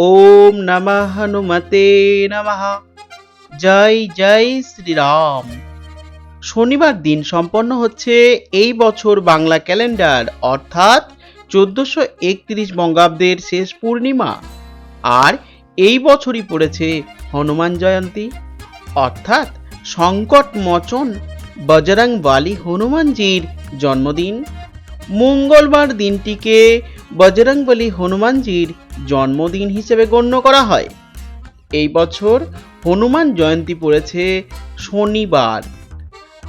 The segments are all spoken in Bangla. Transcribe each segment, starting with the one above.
ওম নমঃ হনুমতে নমঃ। জয় জয় শ্রীরাম। শনিবার দিন সম্পন্ন হচ্ছে এই বছর বাংলা ক্যালেন্ডার, অর্থাৎ চোদ্দশো একত্রিশ বঙ্গাব্দের শেষ পূর্ণিমা। আর এই বছরই পড়েছে হনুমান জয়ন্তী। অর্থাৎ সংকট মোচন বজরং বালি হনুমানজির জন্মদিন। মঙ্গলবার দিনটিকে বজরংবলী হনুমানজির জন্মদিন হিসেবে গণ্য করা হয়। এই বছর হনুমান জয়ন্তী পড়েছে শনিবার।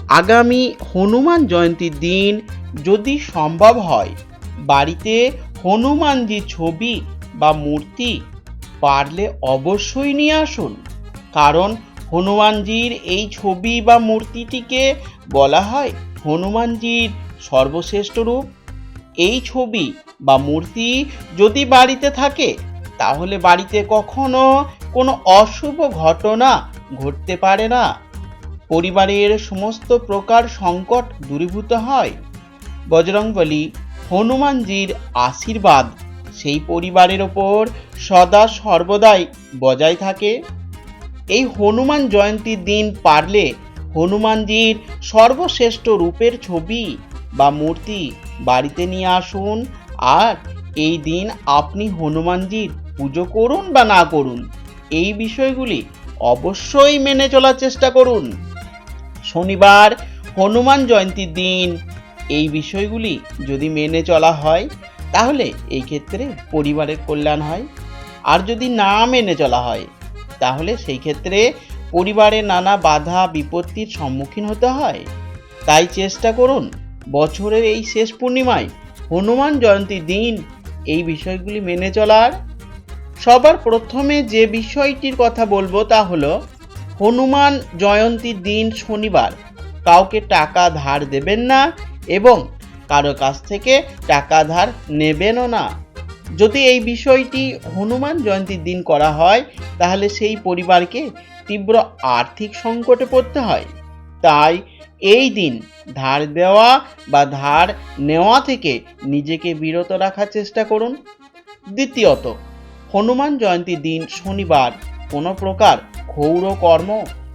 আগামী হনুমান জয়ন্তীর দিন যদি সম্ভব হয়, বাড়িতে হনুমানজির ছবি বা মূর্তি পারলে অবশ্যই নিয়ে আসুন। কারণ হনুমানজির এই ছবি বা মূর্তিটিকে বলা হয় হনুমানজির সর্বশ্রেষ্ঠ রূপ। এই ছবি বা মূর্তি যদি বাড়িতে থাকে, তাহলে বাড়িতে কখনো কোনো অশুভ ঘটনা ঘটতে পারে না। পরিবারের সমস্ত প্রকার সংকট দূরীভূত হয়। বজরংবলী হনুমানজির আশীর্বাদ সেই পরিবারের ওপর সদা সর্বদাই বজায় থাকে। এই হনুমান জয়ন্তীর দিন পারলে হনুমানজির সর্বশ্রেষ্ঠ রূপের ছবি বা মূর্তি বাড়িতে নিয়ে আসুন। আর এই দিন আপনি হনুমানজির পুজো করুন বা না করুন, এই বিষয়গুলি অবশ্যই মেনে চলার চেষ্টা করুন। শনিবার হনুমান জয়ন্তীর দিন, এই বিষয়গুলি যদি মেনে চলা হয়, তাহলে এই ক্ষেত্রে পরিবারের কল্যাণ হয়। আর যদি না মেনে চলা হয়, তাহলে সেই ক্ষেত্রে পরিবারে নানা বাধা বিপত্তির সম্মুখীন হতে হয়। তাই চেষ্টা করুন, বছরের এই শেষ পূর্ণিমায় হনুমান জয়ন্তীর দিন এই বিষয়গুলি মেনে চলার। সবার প্রথমে যে বিষয়টির কথা বলব তা হলো, হনুমান জয়ন্তীর দিন শনিবার। কাউকে টাকা ধার দেবেন না এবং কারও কাছ থেকে টাকা ধার নেবেনও না। যদি এই বিষয়টি হনুমান জয়ন্তীর দিন করা হয়, তাহলে সেই পরিবারকে তীব্র আর্থিক সংকটে পড়তে হয়। তাই এই দিন ধার দেওয়া বা ধার নেওয়া থেকে নিজেকে বিরত রাখার চেষ্টা করুন। দ্বিতীয়ত, হনুমান জয়ন্তী দিন শনিবার কোনো প্রকার ক্ষৌর কর্ম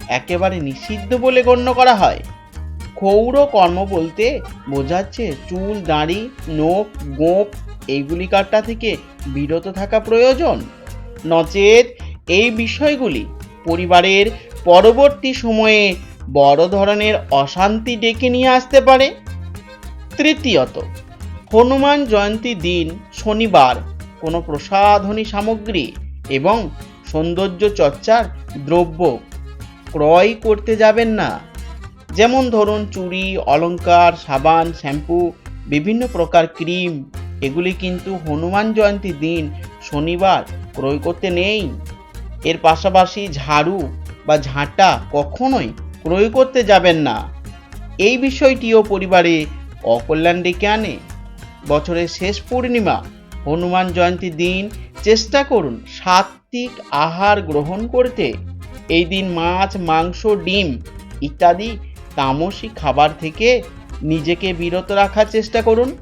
একেবারে নিষিদ্ধ বলে গণ্য করা হয়। ক্ষৌর কর্ম বলতে বোঝাচ্ছে চুল, দাড়ি, নোখ, গোপ এইগুলি কাটা থেকে বিরত থাকা প্রয়োজন। নচেত এই বিষয়গুলি পরিবারের পরবর্তী সময়ে বড় ধরনের অশান্তি ডেকে নিয়ে আসতে পারে। তৃতীয়ত, হনুমান জয়ন্তী দিন শনিবার কোনো প্রসাধনী সামগ্রী এবং সৌন্দর্য চর্চার দ্রব্য ক্রয় করতে যাবেন না। যেমন ধরুন চুড়ি, অলংকার, সাবান, শ্যাম্পু, বিভিন্ন প্রকার ক্রিম, এগুলি কিন্তু হনুমান জয়ন্তীর দিন শনিবার ক্রয় করতে নেই। এর পাশাপাশি ঝাড়ু বা ঝাঁটা কখনোই ক্রয় করতে যাবেন না। এই বিষয়টিও পরিবারে অকল্যাণ ডেকে আনে। বছরের শেষ পূর্ণিমা, হনুমান জয়ন্তীর দিন, চেষ্টা করুন সাত্ত্বিক আহার গ্রহণ করতে। এই দিন মাছ, মাংস, ডিম ইত্যাদি তামসিক খাবার থেকে নিজেকে বিরত রাখার চেষ্টা করুন।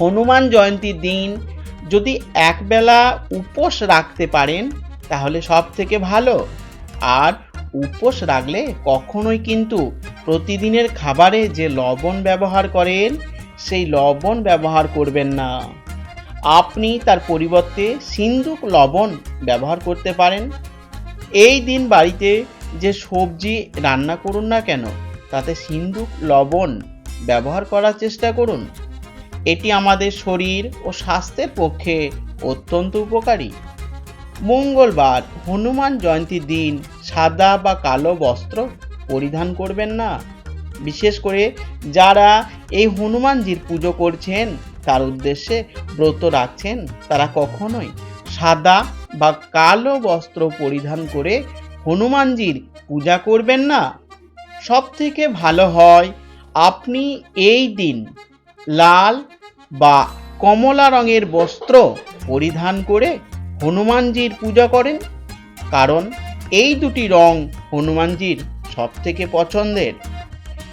হনুমান জয়ন্তীর দিন যদি একবেলা উপোস রাখতে পারেন, তাহলে সব থেকে ভালো। আর উপোস রাখলে কখনোই কিন্তু প্রতিদিনের খাবারে যে লবণ ব্যবহার করেন, সেই লবণ ব্যবহার করবেন না। আপনি তার পরিবর্তে সিন্দুক লবণ ব্যবহার করতে পারেন। এই দিন বাড়িতে যে সবজি রান্না করুন না কেন, তাতে সিন্দুক লবণ ব্যবহার করার চেষ্টা করুন। এটি আমাদের শরীর ও স্বাস্থ্যের পক্ষে অত্যন্ত উপকারী। মঙ্গলবার হনুমান জয়ন্তীর দিন সাদা বা কালো বস্ত্র পরিধান করবেন না। বিশেষ করে যারা এই হনুমানজির পুজো করছেন, তার উদ্দেশ্যে ব্রত রাখছেন, তারা কখনোই সাদা বা কালো বস্ত্র পরিধান করে হনুমানজির পূজা করবেন না। সব থেকে ভালো হয়, আপনি এই দিন লাল বা কমলা রঙের বস্ত্র পরিধান করে হনুমানজির পূজা করেন, কারণ এই দুটি রং হনুমানজির সব থেকে পছন্দের।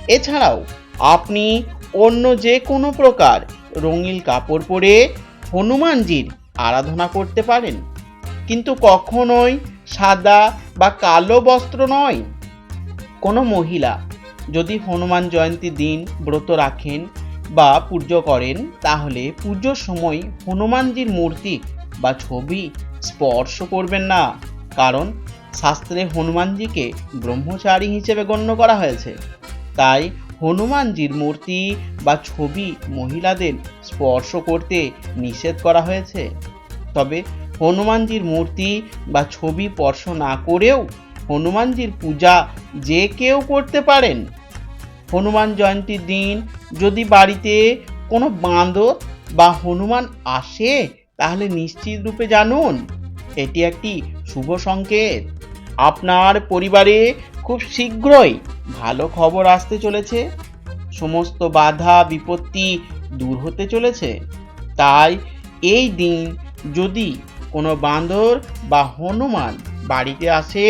এছাড়াও আপনি অন্য যে কোনো প্রকার রঙিন কাপড় পরে হনুমানজির আরাধনা করতে পারেন। কিন্তু কখনোই সাদা বা কালো বস্ত্র নয়। কোনো মহিলা যদি হনুমান জয়ন্তীর দিন ব্রত রাখেন বা পুজো করেন, তাহলে পুজোর সময় হনুমানজির মূর্তি বা ছবি স্পর্শ করবেন না। কারণ শাস্ত্রে হনুমানজিকে ব্রহ্মচারী হিসেবে গণ্য করা হয়েছে। তাই হনুমানজির মূর্তি বা ছবি মহিলাদের স্পর্শ করতে নিষেধ করা হয়েছে। তবে হনুমানজির মূর্তি বা ছবি স্পর্শ না করেও হনুমানজির পূজা যে কেউ করতে পারেন। হনুমান জয়ন্তীর দিন যদি বাড়িতে কোনো বাঁদর বা হনুমান আসে তাহলে নিশ্চিত রূপে জানুন, এটি একটি শুভ সংকেত। আপনার পরিবারে খুব শীঘ্রই ভালো খবর আসতে চলেছে। সমস্ত বাধা, বিপত্তি দূর হতে চলেছে। তাই এই দিন যদি কোনো বান্দর বা হনুমান বাড়িতে আসে,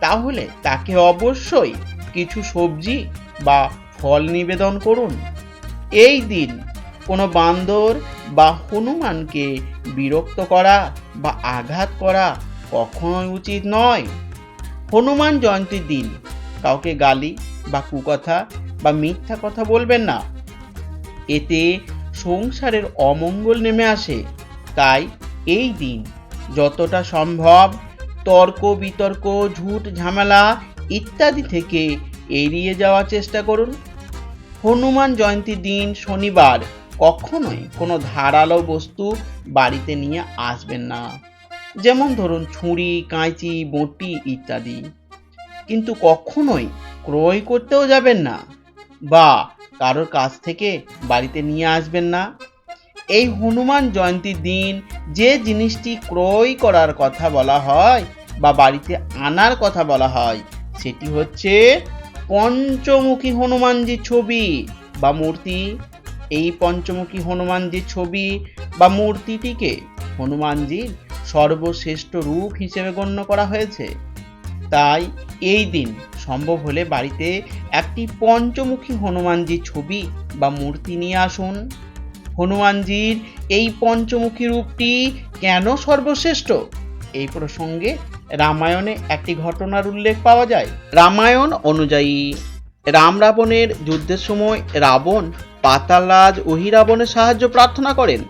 তাহলে তাকে অবশ্যই কিছু সবজি বা ফল নিবেদন করুন। এই দিন কোনো বান্দর বা হনুমানকে বিরক্ত করা বা আঘাত করা কখনোই উচিত নয়। হনুমান জয়ন্তীর দিন কাউকে গালি বা কুকথা বা মিথ্যা কথা বলবেন না। এতে সংসারের অমঙ্গল নেমে আসে। তাই এই দিন যতটা সম্ভব তর্ক, বিতর্ক, ঝুট, ঝামেলা ইত্যাদি থেকে এড়িয়ে যাওয়ার চেষ্টা করুন। হনুমান জয়ন্তীর দিন শনিবার কখনোই কোনো ধারালো বস্তু বাড়িতে নিয়ে আসবেন না। যেমন ধরুন ছুরি, কাঁচি, বঁটি ইত্যাদি। কিন্তু কখনোই ক্রয় করতেও যাবেন না বা কারোর কাছ থেকে বাড়িতে নিয়ে আসবেন না। এই হনুমান জয়ন্তীর দিন যে জিনিসটি ক্রয় করার কথা বলা হয় বা বাড়িতে আনার কথা বলা হয়, সেটি হচ্ছে পঞ্চমুখী হনুমানজির ছবি বা মূর্তি। এই পঞ্চমুখী হনুমানজির ছবি বা মূর্তিটিকে হনুমানজির সর্বশ্রেষ্ঠ রূপ হিসেবে গণ্য করা হয়েছে। তাই এই দিন সম্ভব হলে বাড়িতে একটি পঞ্চমুখী হনুমানজির ছবি বা মূর্তি নিয়ে আসুন। হনুমানজির এই পঞ্চমুখী রূপটি কেন সর্বশ্রেষ্ঠ? এই প্রসঙ্গে রামায়ণে একটি ঘটনার উল্লেখ পাওয়া যায়। রামায়ণ অনুযায়ী রাম রাবণের যুদ্ধের সময় রাবণ পাতালরাজ অহিরাবণের সাহায্য প্রার্থনা করেন।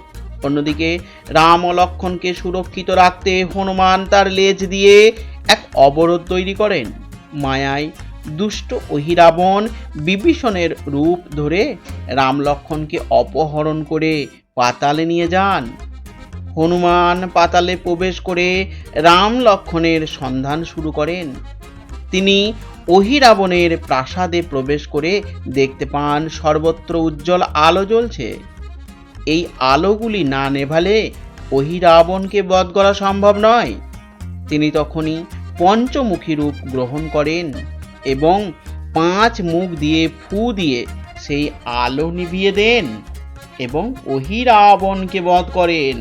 অন্যদিকে রাম ও লক্ষণকে সুরক্ষিত রাখতে হনুমান তার লেজ দিয়ে এক অবরোধ তৈরি করেন। মায়ায় দুষ্ট অহিরাবণ বিভীষণের রূপ ধরে রাম লক্ষণকে অপহরণ করে পাতালে নিয়ে যান। হনুমান পাতালে প্রবেশ করে রাম লক্ষণের সন্ধান শুরু করেন। তিনি অহিরাবণের প্রাসাদে প্রবেশ করে দেখতে পান সর্বত্র উজ্জ্বল আলো জ্বলছে। এই আলোগুলি না নেভালে অহিরাবণকে বধ করা সম্ভব নয়। তিনি তখনই পঞ্চমুখী রূপ গ্রহণ করেন এবং পাঁচ মুখ দিয়ে ফু দিয়ে সেই আলো নিভিয়ে দেন এবং অহিরাবণকে বধ করেন।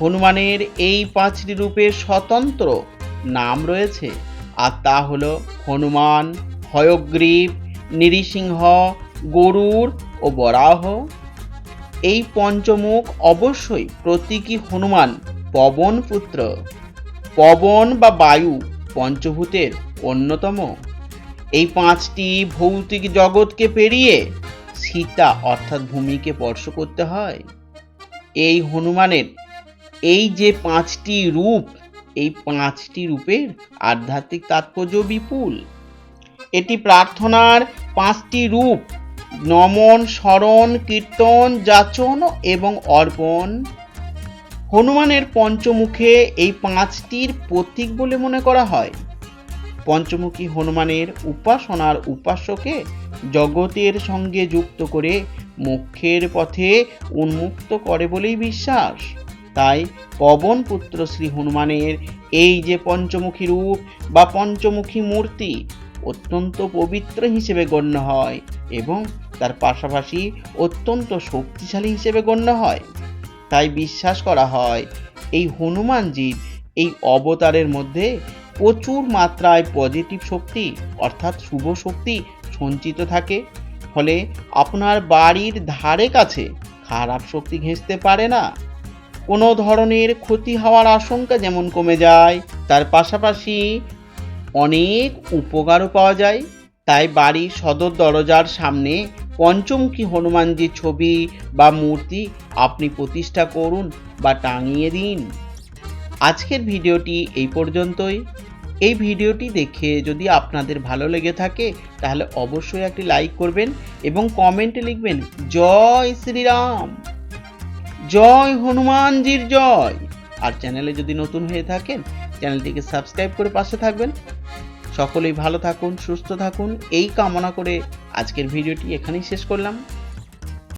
হনুমানের এই পাঁচটি রূপের স্বতন্ত্র নাম রয়েছে আর তা হল হনুমান, হয়গ্রীব, নৃসিংহ গরুর ও বরাহ। এই পঞ্চমুখ অবশ্যই প্রতীকী হনুমান পবন পুত্র পবন বা বায়ু পঞ্চভূতের অন্যতম। এই পাঁচটি ভৌতিক জগৎকে পেরিয়ে সীতা অর্থাৎ ভূমিকে স্পর্শ করতে হয়। এই হনুমানের এই যে পাঁচটি রূপ এই পাঁচটি রূপের আধ্যাত্মিক তাৎপর্য বিপুল। এটি প্রার্থনার পাঁচটি রূপ, নমন, স্মরণ, কীর্তন, যাচন এবং অর্পণ। হনুমানের পঞ্চমুখে এই পাঁচটির প্রতীক বলে মনে করা হয়। পঞ্চমুখী হনুমানের উপাসনার উপাস্যকে জগতের সঙ্গে যুক্ত করে, মোক্ষের পথে উন্মুক্ত করে বলেই বিশ্বাস। তাই পবন পুত্র শ্রী হনুমানের এই যে পঞ্চমুখী রূপ বা পঞ্চমুখী মূর্তি অত্যন্ত পবিত্র হিসেবে গণ্য হয় এবং তার পাশাপাশি অত্যন্ত শক্তিশালী হিসেবে গণ্য হয়। তাই বিশ্বাস করা হয়, এই হনুমানজির এই অবতারের মধ্যে প্রচুর মাত্রায় পজিটিভ শক্তি অর্থাৎ শুভ শক্তি সঞ্চিত থাকে। ফলে আপনার বাড়ির ধারে কাছে খারাপ শক্তি ঘেঁষতে পারে না। কোনো ধরনের ক্ষতি হওয়ার আশঙ্কা যেমন কমে যায়, তার পাশাপাশি অনেক উপকারও পাওয়া যায়। তাই বাড়ির সদর দরজার সামনে পঞ্চমুখী হনুমানজির ছবি বা মূর্তি আপনি প্রতিষ্ঠা করুন বা টাঙিয়ে দিন। আজকের ভিডিওটি এই পর্যন্তই। এই ভিডিওটি দেখে যদি আপনাদের ভালো লেগে থাকে, তাহলে অবশ্যই একটি লাইক করবেন এবং কমেন্টে লিখবেন, জয় শ্রীরাম। জয় হনুমানজির জয়। আর চ্যানেলে যদি নতুন হয়ে থাকেন, চ্যানেলটিকে সাবস্ক্রাইব করে পাশে থাকবেন। সকলেই ভালো থাকুন, সুস্থ থাকুন। এই কামনা করে আজকের ভিডিওটি এখানেই শেষ করলাম।